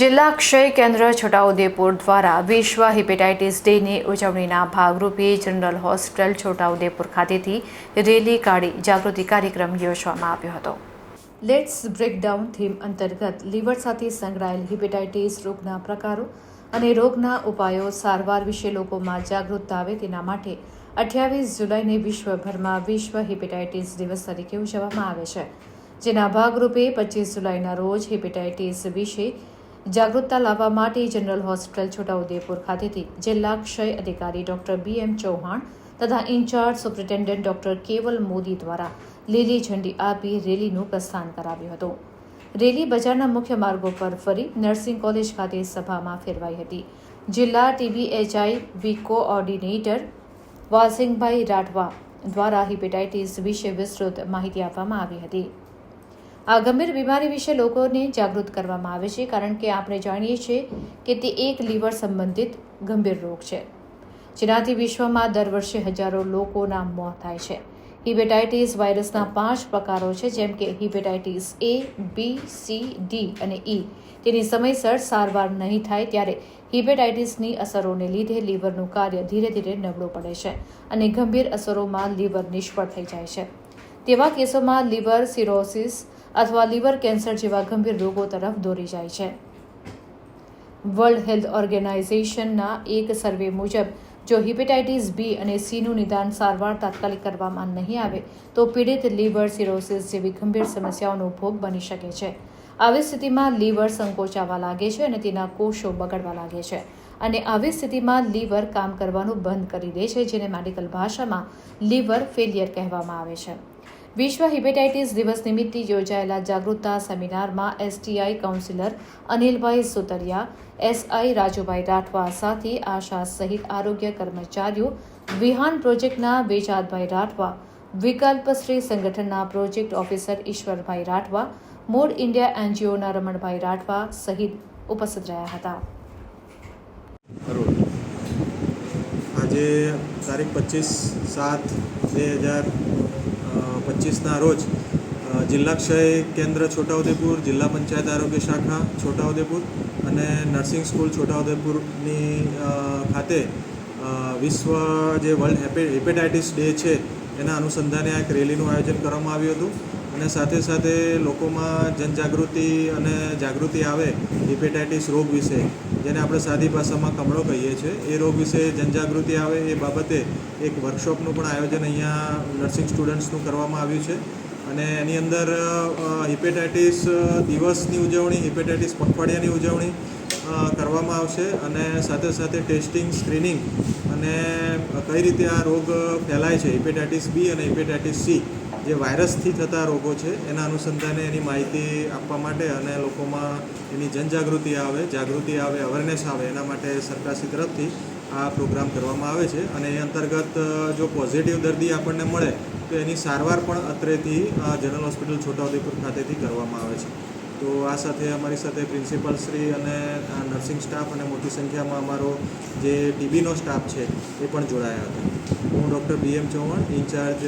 જિલ્લા ક્ષય કેન્દ્ર છોટાઉદેપુર દ્વારા વિશ્વ હિપેટાઇટિસ ડેની ઉજવણીના ભાગરૂપે જનરલ હોસ્પિટલ છોટાઉદેપુર ખાતેથી રેલી કાઢી જાગૃતિ કાર્યક્રમ યોજવામાં આવ્યો હતો. લેટ્સ બ્રેકડાઉન થીમ અંતર્ગત લીવર સાથે સંકળાયેલ હિપેટાઇટિસ રોગના પ્રકારો અને રોગના ઉપાયો સારવાર વિશે લોકોમાં જાગૃતતા આવે તેના માટે અઠ્યાવીસ જુલાઈને વિશ્વભરમાં વિશ્વ હિપેટાઇટિસ દિવસ તરીકે ઉજવવામાં આવે છે. જેના ભાગરૂપે પચીસ જુલાઈના રોજ હિપેટાઇટિસ વિશે જાગૃતતા લાવવા માટે જનરલ હોસ્પિટલ છોટાઉદેપુર ખાતેથી જિલ્લા ક્ષય અધિકારી ડોક્ટર બી એમ ચૌહાણ તથા ઇન્ચાર્જ સુપ્રિન્ટેન્ડન્ટ ડોક્ટર કેવલ મોદી દ્વારા લીલી ઝંડી આપી રેલીનું પ્રસ્થાન કરાવ્યું હતું. રેલી બજારના મુખ્ય માર્ગો પર ફરી નર્સિંગ કોલેજ ખાતે સભામાં ફેરવાઈ હતી. જિલ્લા ટીબીએચઆઈ વી કોઓર્ડિનેટર વાલસિંગભાઈ રાઠવા દ્વારા હિપેટાઇટિસ વિશે વિસ્તૃત માહિતી આપવામાં આવી હતી. આ ગંભીર બીમારી વિશે લોકોને જાગૃત કરવામાં આવે છે, કારણ કે આપણે જાણીએ છીએ કે તે એક લીવર સંબંધિત ગંભીર રોગ છે, જેનાથી વિશ્વમાં દર વર્ષે હજારો લોકોના મોત થાય છે. હિપેટાઇટિસ વાયરસના પાંચ પ્રકારો છે, જેમ કે hepatitis A, B, C, D અને ઈ. તેની સમયસર સારવાર નહીં થાય ત્યારે હિપેટાઇટિસની અસરોને લીધે લીવરનું કાર્ય ધીરે ધીરે નબળું પડે છે અને ગંભીર અસરોમાં લીવર નિષ્ફળ થઈ જાય છે. તેવા કેસોમાં લીવર સિરોસિસ અથવા લીવર કેન્સર જેવા ગંભીર રોગો તરફ દોરી જાય છે. વર્લ્ડ હેલ્થ ઓર્ગેનાઇઝેશનના એક સર્વે મુજબ, જો હિપેટાઇટિસ બી અને સીનું નિદાન સારવાર તાત્કાલિક કરવામાં નહીં આવે, તો પીડિત લીવર સિરોસિસ જેવી ગંભીર સમસ્યાઓનો ભોગ બની શકે છે. આવી સ્થિતિમાં લીવર સંકોચાવા લાગે છે અને તેના કોષો બગડવા લાગે છે અને આવી સ્થિતિમાં લીવર કામ કરવાનું બંધ કરી દે છે, જેને મેડિકલ ભાષામાં લીવર ફેલિયર કહેવામાં આવે છે. વિશ્વ હિપેટાઇટિસ દિવસ નિમિત્તે યોજાયેલા જાગૃતતા સેમિનારમાં STI counsellor Anilbhai Sutariya SI Rajubhai Rathwa સાથે આશા સહિત આરોગ્ય કર્મચારીઓ, વિહાન પ્રોજેક્ટના વેજાદભાઈ રાઠવા વિકલ્પશ્રી સંગઠનના પ્રોજેક્ટ ઓફિસર ઈશ્વરભાઈ રાઠવા, મૂળ ઇન્ડિયા એનજીઓના રમણભાઈ રાઠવા સહિત ઉપસ્થિત રહ્યા હતા. આજે તારીખ પચીસ સાત બે હજાર પચીસના રોજ જિલ્લા ક્ષય કેન્દ્ર છોટાઉદેપુર, જિલ્લા પંચાયત આરોગ્ય શાખા છોટાઉદેપુર અને નર્સિંગ સ્કૂલ છોટાઉદેપુરની ખાતે વિશ્વ જે વર્લ્ડ હેપે, હેપેટાઇટિસ ડે છે, એના અનુસંધાને આ એક રેલીનું આયોજન કરવામાં આવ્યું હતું. અને સાથે સાથે લોકોમાં જનજાગૃતિ અને જાગૃતિ આવે હિપેટાઇટિસ રોગ વિશે, જેને આપણે સાદી ભાષામાં કમળો કહીએ છીએ. એ રોગ વિશે જનજાગૃતિ આવે એ બાબતે એક વર્કશોપનું પણ આયોજન અહીંયા નર્સિંગ સ્ટુડન્ટ્સનું કરવામાં આવ્યું છે. અને એની અંદર હિપેટાઇટિસ દિવસની ઉજવણી, હિપેટાઇટિસ પખવાડિયાની ઉજવણી કરવામાં આવશે. અને સાથે સાથે ટેસ્ટિંગ, સ્ક્રીનિંગ અને કઈ રીતે આ રોગ ફેલાય છે, હિપેટાઇટિસ બી અને હિપેટાઇટિસ સી જે વાયરસથી થતા રોગો છે, એના અનુસંધાને એની માહિતી આપવા માટે અને લોકોમાં એની જનજાગૃતિ આવે, જાગૃતિ આવે અવેરનેસ આવે, એના માટે સરકારશ્રી તરફથી આ પ્રોગ્રામ કરવામાં આવે છે. અને એ અંતર્ગત જો પોઝિટિવ દર્દી આપણને મળે, તો એની સારવાર પણ અત્રેથી જનરલ હોસ્પિટલ છોટાઉદેપુર ખાતેથી કરવામાં આવે છે. તો આ સાથે અમારી સાથે પ્રિન્સિપાલ શ્રી અને નર્સિંગ સ્ટાફ અને મોટી સંખ્યામાં અમારો જે ટીબીનો સ્ટાફ છે, એ પણ જોડાયા હતા. હું doctor B M Chauhan incharge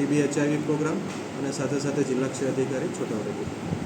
TB HIV program અને સાથે સાથે જિલ્લા ક્ષય અધિકારી છોટાઉદેપુર.